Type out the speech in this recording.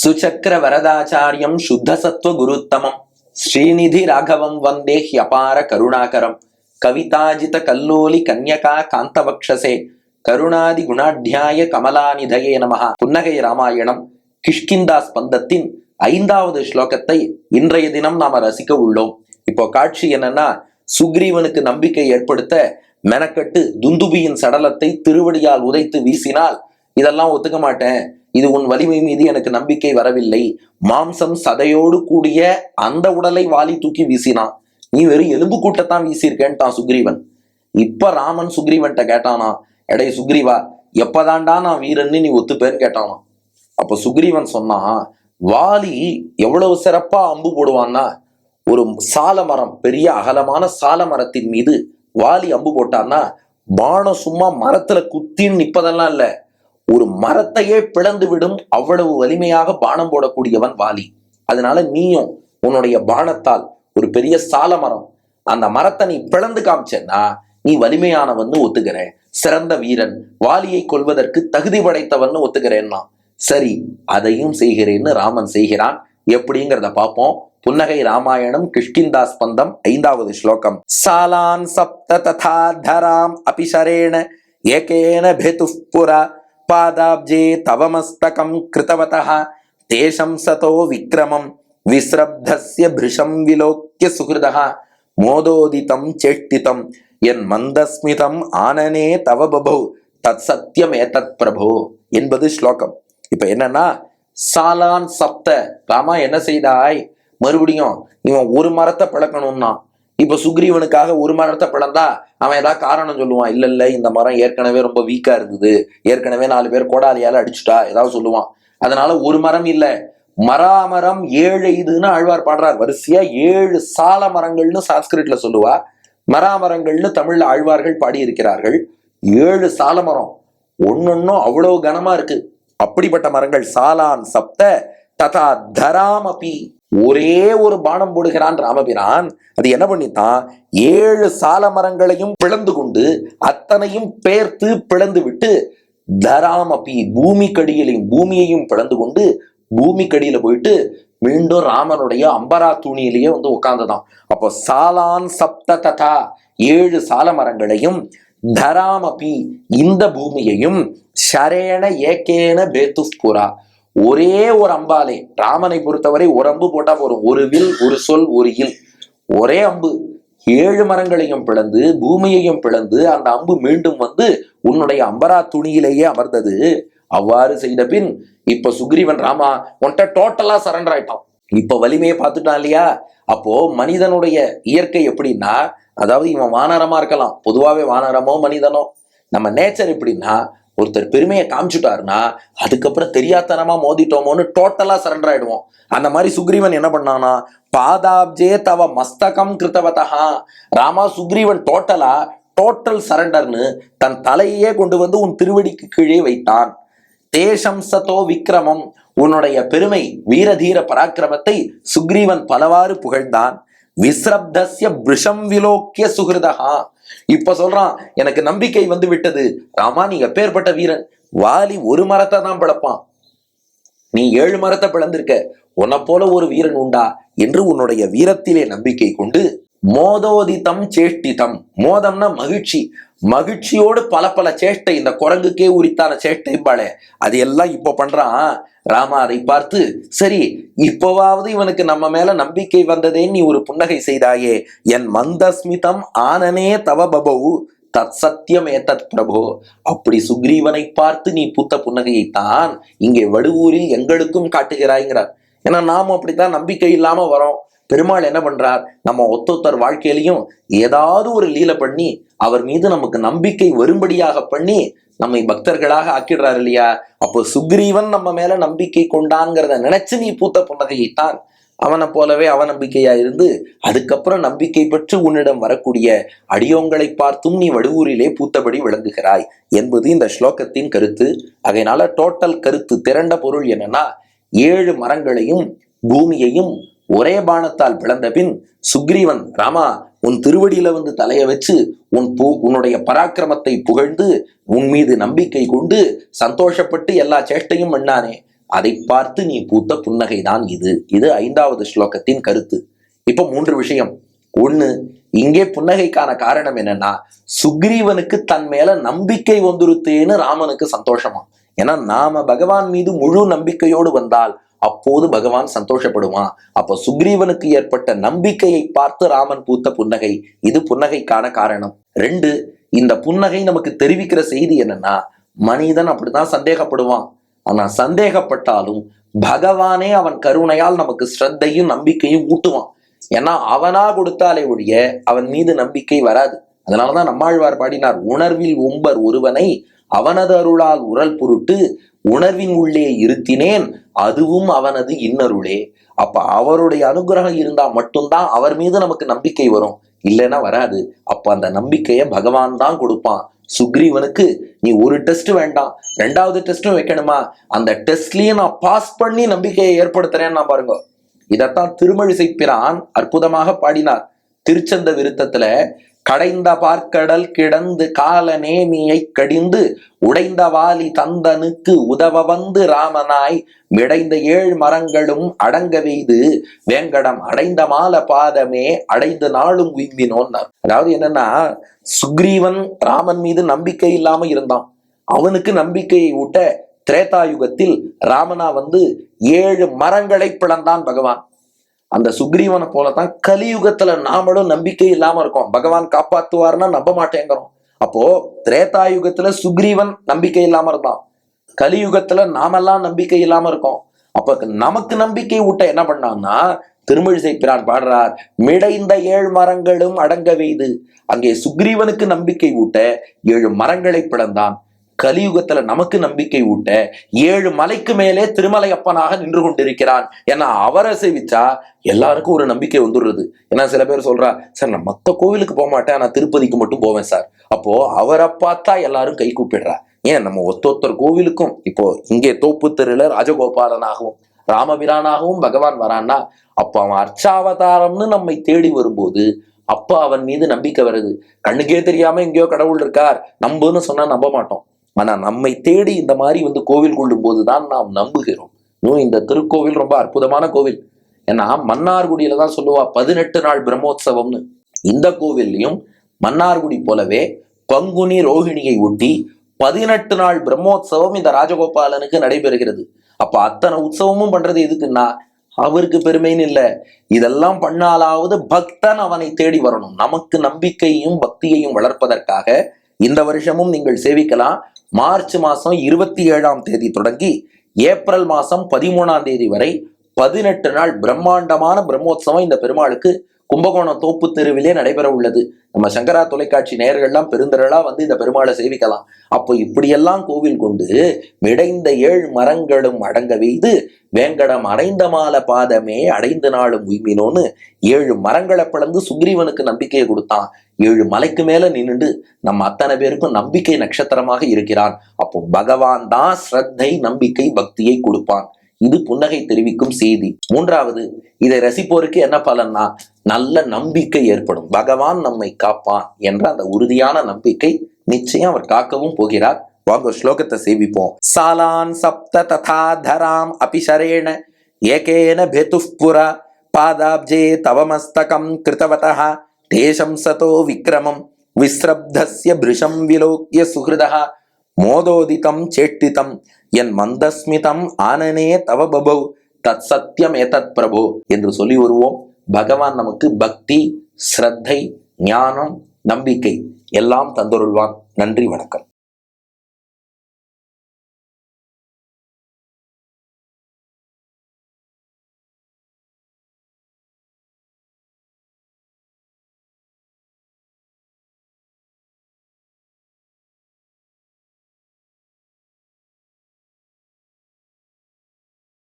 சுச்சக்கர வரதாச்சாரியம் சுத்த சத்வ குருத்தமம். ஸ்ரீநிதி ராகவம் வந்தே ஹியபார கருணாகரம். கவிதாஜித கல்லோலி கன்யகா காந்தபக்ஷசே கருணாதி குணாத்தியாய கமலாநிதயே நமகா புன்னகை ராமாயணம் கிஷ்கிந்தா ஸ்பந்தத்தின் ஐந்தாவது ஸ்லோகத்தை இன்றைய தினம் நாம ரசிக்க உள்ளோம். இப்போ காட்சி என்னன்னா சுக்ரீவனுக்கு நம்பிக்கை ஏற்படுத்த மெனக்கட்டு துந்துபியின் சடலத்தை திருவடியால் உதைத்து வீசினால் இதெல்லாம் ஒத்துக்க மாட்டேன். இது உன் வலிமை மீது எனக்கு நம்பிக்கை வரவில்லை. மாம்சம் சதையோடு கூடிய அந்த உடலை வாலி தூக்கி வீசினான். நீ வெறும் எலும்பு கூட்டத்தான் வீசியிருக்கேன்ட்டான் சுக்ரீவன். இப்ப ராமன் சுக்ரீவன்ட்ட கேட்டானா எடை சுக்ரீவா எப்பதாண்டா நான் வீரன்னு நீ ஒத்துப்பேன்னு கேட்டானா? அப்ப சுக்ரீவன் சொன்னான் வாலி எவ்வளவு சிறப்பா அம்பு போடுவான்னா ஒரு சால மரம் பெரிய அகலமான சால மரத்தின் மீது வாலி அம்பு போட்டான்னா பானம் சும்மா மரத்துல குத்தின்னு நிப்பதெல்லாம் இல்லை. ஒரு மரத்தையே பிளந்து விடும் அவ்வளவு வலிமையாக பானம் போடக்கூடியவன் வாலி. அதனால நீயும் உன்னுடைய பானத்தால் ஒரு பெரிய சால மரம் அந்த மரத்தை நீ பிளந்து காமிச்சேன்னா நீ வலிமையானவன் ஒத்துக்கிற சிறந்த வீரன் வாலியை கொல்வதற்கு தகுதி படைத்தவன் ஒத்துக்கிறேன்னா. சரி அதையும் செய்கிறேன்னு ராமன் செய்கிறான். எப்படிங்கிறத பார்ப்போம். புன்னகை ராமாயணம் கிஷ்கிந்தா ஸ்பந்தம் ஐந்தாவது ஸ்லோகம். சாலான் சப்த ததா தராம் அபிசரேண ஏகேன பேதுः புரா பாதாப்ஜே தவமஸ்தகம் கிருதவதः தேசம் சதோ விக்ரமம் விஸ்ரப்தஸ்ய பிருஷம் விலோக்கிய சுகிருதः மோதோதிதம் சேஷ்டிதம் என் மந்தஸ்மிதம் ஆனனே தவ பபௌ தத் சத்தியம் ஏதத் பிரபோ என்பது ஸ்லோகம். இப்ப என்னன்னா சாலான் சப்த ராமா என்ன செய்தாய்? மறுபடியும் இவன் ஒரு மரத்தை பழக்கணும்னா இப்ப சுக்ரீவனுக்காக ஒரு மரத்தை பிளந்தா அவன் ஏதாவது காரணம் சொல்லுவான்? இல்ல இல்ல இந்த மரம் ஏற்கனவே ரொம்ப வீக்கா இருந்தது ஏற்கனவே நாலு பேர் கோடாலியால அடிச்சுட்டா ஏதாவது சொல்லுவான். அதனால ஒரு மரம் இல்ல. மராமரம் ஏழு இதுன்னு ஆழ்வார் பாடுறார். வரிசையா ஏழு சால மரங்கள்னு சாஸ்கிருட்ல சொல்லுவா. மராமரங்கள்னு தமிழ்ல ஆழ்வார்கள் பாடியிருக்கிறார்கள். ஏழு சால மரம். ஒன்னொன்னும் அவ்வளவு கனமா இருக்கு. அப்படிப்பட்ட மரங்கள் சாலான் சப்த ததா தராமபி. ஒரே ஒரு பானம் போடுகிறான் ராமபிரான். அது என்ன பண்ணித்தான்? ஏழு சால மரங்களையும் பிளந்து கொண்டு அத்தனையும் பேர்த்து பிளந்து விட்டு தராமபி பூமி கடியிலையும் பூமியையும் பிளந்து கொண்டு பூமி கடியில போயிட்டு மீண்டும் ராமனுடைய அம்பரா தூணியிலேயே வந்து உட்கார்ந்துதான் அப்போ சாலான் சப்த ததா ஏழு சால மரங்களையும் தராமபி இந்த பூமியையும் ஷரேன ஏகேன பேத்துஸ்புரா ஒரே ஒரு அம்பாலே. ராமனை பொறுத்தவரை ஒரு அம்பு போட்டா போறோம் ஒரு வில் ஒரு சொல் ஒரு இல். ஒரே அம்பு. ஏழு மரங்களையும் பிளந்து பூமியையும் பிளந்து அந்த அம்பு மீண்டும் வந்து உன்னுடைய அம்பரா துணியிலேயே அமர்ந்தது. அவ்வாறு செய்த பின் இப்ப சுக்ரீவன் ராமா ஒன்ட்ட டோட்டலா சரண்டர் ஆயிட்டான். இப்ப வலிமையை பார்த்துட்டான் இல்லையா? அப்போ மனிதனுடைய இயற்கை எப்படின்னா அதாவது இவன் வானரமா இருக்கலாம். பொதுவாகவே வானரமோ மனிதனோ. நம்ம நேச்சர் எப்படின்னா ஒருத்தர் பெருமையை காமிச்சுட்டாருன்னா அதுக்கப்புறம் தெரியாதனமா மோதிட்டோமோன்னு டோட்டலா சரண்டர் ஆயிடுவோம். அந்த மாதிரி சுக்ரீவன் என்ன பண்ணானா பாதாப்ஜே தவ மஸ்தகம் கிருத்தவதா ராமா சுக்ரீவன் டோட்டலா டோட்டல் சரண்டர்னு தன் தலையே கொண்டு வந்து உன் திருவடிக்கு கீழே வைத்தான். தேசம் சதோ விக்ரமம் உன்னுடைய பெருமை வீரதீர பராக்கிரமத்தை சுக்ரீவன் பலவாறு புகழ்ந்தான். விஸ்ரப்தஸ்ய பிருஷம் விலோக்கிய சுகிருதகா இப்ப சொல்றான் எனக்கு நம்பிக்கை வந்து விட்டது. ராமா நீ எப்பேற்பட்ட வீரன்? வாலி ஒரு மரத்தை தான் பிளப்பான். நீ ஏழு மரத்தை பிளந்திருக்க. உன்னை போல ஒரு வீரன் உண்டா என்று உன்னுடைய வீரத்திலே நம்பிக்கை கொண்டு மோதோதிதம் சேஷ்டிதம். மோதம்னா மகிழ்ச்சி. மகிழ்ச்சியோடு பல பல சேஷ்டை இந்த குரங்குக்கே உரித்தான சேஷ்டை பாளே. அது எல்லாம் இப்போ பண்றான். ராமா அதை பார்த்து சரி இப்போவாவது இவனுக்கு நம்ம மேல நம்பிக்கை வந்ததே நீ ஒரு புன்னகை செய்தாயே. என் மந்தஸ்மிதம் ஆனனே தவ பபவு தத் சத்தியம் ஏத்தத் பிரபோ. அப்படி சுக்ரீவனை பார்த்து நீ பூத்த புன்னகையைத்தான் இங்கே வடுவூரில் எங்களுக்கும் காட்டுகிறாய்ங்கிறார். ஏன்னா நாம அப்படித்தான் நம்பிக்கை இல்லாம வரோம். பெருமாள் என்ன பண்றார்? நம்ம ஒத்தொத்தர் வாழ்க்கையிலையும் ஏதாவது ஒரு லீலை பண்ணி அவர் மீது நமக்கு நம்பிக்கை வரும்படியாக பண்ணி நம்மை பக்தர்களாக ஆக்கிடுறார் இல்லையா? அப்போ சுக்ரீவன் நம்ம மேல நம்பிக்கை கொண்டான்ங்கிறத நினைச்சு நீ பூத்த புன்னகையைத்தான் அவனை போலவே அவநம்பிக்கையா இருந்து அதுக்கப்புறம் நம்பிக்கை பெற்று உன்னிடம் வரக்கூடிய அடியோங்களை பார்த்தும் நீ வடுவூரிலே பூத்தபடி விளங்குகிறாய் என்பது இந்த ஸ்லோகத்தின் கருத்து. அதனால டோட்டல் கருத்து திரண்ட பொருள் என்னன்னா ஏழு மரங்களையும் பூமியையும் ஒரே பானத்தால் பிளந்த பின் சுக்ரீவன் ராமா உன் திருவடியில வந்து தலைய வச்சு உன் பூ உன்னுடைய பராக்கிரமத்தை புகழ்ந்து உன் மீது நம்பிக்கை கொண்டு சந்தோஷப்பட்டு எல்லா சேஷ்டையும் பண்ணானே. அதை பார்த்து நீ பூத்த புன்னகைதான் இது. இது ஐந்தாவது ஸ்லோகத்தின் கருத்து. இப்ப மூன்று விஷயம். ஒண்ணு இங்கே புன்னகைக்கான காரணம் என்னன்னா சுக்ரீவனுக்கு தன் மேல நம்பிக்கை வந்துருத்தேன்னு ராமனுக்கு சந்தோஷமா? ஏன்னா நாம பகவான் மீது முழு நம்பிக்கையோடு வந்தால் அப்போது பகவான் சந்தோஷப்படுவான். அப்ப சுக்ரீவனுக்கு ஏற்பட்ட நம்பிக்கையை பார்த்து ராமன் பூத்த புன்னகை. இது புன்னகைக்கான காரணம். ரெண்டு இந்த புன்னகை நமக்கு தெரிவிக்கிற செய்தி என்னன்னா மனிதன் அப்படிதான் சந்தேகப்படுவான். ஆனா சந்தேகப்பட்டாலும் பகவானே அவன் கருணையால் நமக்கு ஸ்ரத்தையும் நம்பிக்கையும் ஊட்டுவான். ஏன்னா அவனா கொடுத்தாலே ஒழிய அவன் மீது நம்பிக்கை வராது. அதனாலதான் நம்மாழ்வார் பாடினார் உணர்வில் ஒம்பர் ஒருவனை அவனது அருளால் உரல் பொருட்டு உணர்வின் உள்ளே இருத்தினேன் அதுவும் அவனது இன்னருளே. அப்ப அவருடைய அனுகிரகம் இருந்தா மட்டும்தான் அவர் மீது நமக்கு நம்பிக்கை வரும். இல்லைன்னா வராது. அப்ப அந்த நம்பிக்கையை பகவான் தான் கொடுப்பான். சுக்ரீவனுக்கு நீ ஒரு டெஸ்ட் வேண்டாம். ரெண்டாவது டெஸ்ட்டும் வைக்கணுமா? அந்த டெஸ்ட்லயே நான் பாஸ் பண்ணி நம்பிக்கையை ஏற்படுத்துறேன்னு நான் பாருங்க. இதத்தான் திருமழிசை பிரான் அற்புதமாக பாடினார். திருச்சந்த விருத்தத்துல கடைந்த பார்க்கடல் கிடந்து கால நேமியை கடிந்து உடைந்த வாலி தந்தனுக்கு உதவ வந்து ராமனாய் மிடைந்த ஏழ் மரங்களும் அடங்க வெய்து வேங்கடம் அடைந்த மால பாதமே அடைந்த நாளும் விம்பினோன்னார் அதாவது என்னன்னா சுக்ரீவன் ராமன் மீது நம்பிக்கை இல்லாம இருந்தான். அவனுக்கு நம்பிக்கையை ஊட்ட திரேதாயுகத்தில் ராமனா வந்து ஏழு மரங்களை பிளந்தான் பகவான். அந்த சுக்ரீவனை போலதான் கலியுகத்துல நாமளும் நம்பிக்கை இல்லாம இருக்கோம். பகவான் காப்பாத்துவார்னா நம்ப மாட்டேங்கிறோம். அப்போ திரேதாயுகத்துல சுக்ரீவன் நம்பிக்கை இல்லாம இருந்தான். கலியுகத்துல நாமெல்லாம் நம்பிக்கை இல்லாம இருக்கோம். அப்ப நமக்கு நம்பிக்கை ஊட்ட என்ன பண்ணான்னா திருமழிசை பிரான் பாடுறார் மிடைந்த ஏழு மரங்களும் அடங்க வைது அங்கே சுக்ரீவனுக்கு நம்பிக்கை ஊட்ட ஏழு மரங்களை பிளந்தான். கலியுகத்துல நமக்கு நம்பிக்கை ஊட்ட ஏழு மலைக்கு மேலே திருமலை அப்பனாக நின்று கொண்டிருக்கிறான். ஏன்னா அவரை சேவிச்சா எல்லாருக்கும் ஒரு நம்பிக்கை வந்துடுறது. ஏன்னா சில பேர் சொல்றா சார் நான் மத்த கோவிலுக்கு போக மாட்டேன். நான் திருப்பதிக்கு மட்டும் போவேன் சார். அப்போ அவரை பார்த்தா எல்லாரும் கை கூப்பிடுறா. ஏன்? நம்ம ஒத்தொத்தர் கோவிலுக்கும் இப்போ இங்கே தோப்பு தெருல ராஜகோபாலனாகவும் ராமபிரானாகவும் பகவான் வரான்னா அப்போ அவன் அர்ச்சாவதாரம்னு நம்மை தேடி வரும்போது அப்போ அவன் மீது நம்பிக்கை வருது. கண்ணுக்கே தெரியாம எங்கேயோ கடவுள் இருக்கார். நம்புன்னு சொன்னா நம்ப மாட்டோம். ஆனா நம்மை தேடி இந்த மாதிரி வந்து கோவில் கொள்ளும் போதுதான் நாம் நம்புகிறோம். இன்னும் இந்த திருக்கோவில் ரொம்ப அற்புதமான கோவில். ஏன்னா மன்னார்குடியில தான் சொல்லுவா பதினெட்டு நாள் பிரம்மோத்சவம்னு. இந்த கோவில்லையும் மன்னார்குடி போலவே பங்குனி ரோஹிணியை ஒட்டி பதினெட்டு நாள் பிரம்மோத்சவம் இந்த ராஜகோபாலனுக்கு நடைபெறுகிறது. அப்ப அத்தனை உற்சவமும் பண்றது எதுக்குன்னா அவருக்கு பெருமைன்னு இல்லை. இதெல்லாம் பண்ணாலாவது பக்தன் அவனை தேடி வரணும். நமக்கு நம்பிக்கையும் பக்தியையும் வளர்ப்பதற்காக இந்த வருஷமும் நீங்கள் சேவிக்கலாம். மார்ச் மாசம் இருபத்தி ஏழாம் தேதி தொடங்கி ஏப்ரல் மாசம் பதிமூணாம் தேதி வரை பதினெட்டு நாள் பிரம்மாண்டமான பிரம்மோற்சவம் இந்த பெருமாளுக்கு கும்பகோணம் தோப்பு தெருவிலே நடைபெற உள்ளது. நம்ம சங்கரா தொலைக்காட்சி நேயர்கள்லாம் பெருந்திரளா வந்து இந்த பெருமாளை சேவிக்கலாம். அப்போ இப்படியெல்லாம் கோவில் கொண்டு மிடைந்த ஏழு மரங்களும் அடங்க வைத்து வேங்கடம் அடைந்த மால பாதமே அடைந்த நாளும் உய்மினோன்னு ஏழு மரங்களை பிளந்து சுக்ரீவனுக்கு நம்பிக்கையை கொடுத்தான். ஏழு மலைக்கு மேல நின்று நம்ம அத்தனை பேருக்கும் நம்பிக்கை நட்சத்திரமாக இருக்கிறான். அப்போ பகவான் தான் ஸ்ரத்தை நம்பிக்கை பக்தியை கொடுப்பான். இது புன்னகை தெரிவிக்கும் செய்தி. மூன்றாவது இதை ரசிப்போருக்கு என்ன பலன்னா நல்ல நம்பிக்கை ஏற்படும். பகவான் நம்மை காப்பான் என்ற அந்த உறுதியான நம்பிக்கை நிச்சயம் அவர் காக்கவும் போகிறார். வாங்க ஸ்லோகத்தை சேவிப்போம். சாலான் சப்த ததா தராம் அபிஷரேண ஏகேன பேதுப்புர பாதாப்ஜே தவமஸ்தகம் கிருத்தவதா தேசம் சதோ விக்ரமம். விஸ்ரப்தஸ்ய பிருஷம் விலோக்கிய சுகிருதா மோதோதிதம் சேட்டிதம். என் மந்தஸ்மிதம் ஆனனே தவ பபௌ. தத் சத்தியம் ஏதத் பிரபோ. என்று சொல்லி வருவோம் பகவான் நமக்கு பக்தி ஸ்ரத்தை ஞானம் நம்பிக்கை எல்லாம் தந்தொருள்வான். நன்றி வணக்கம்.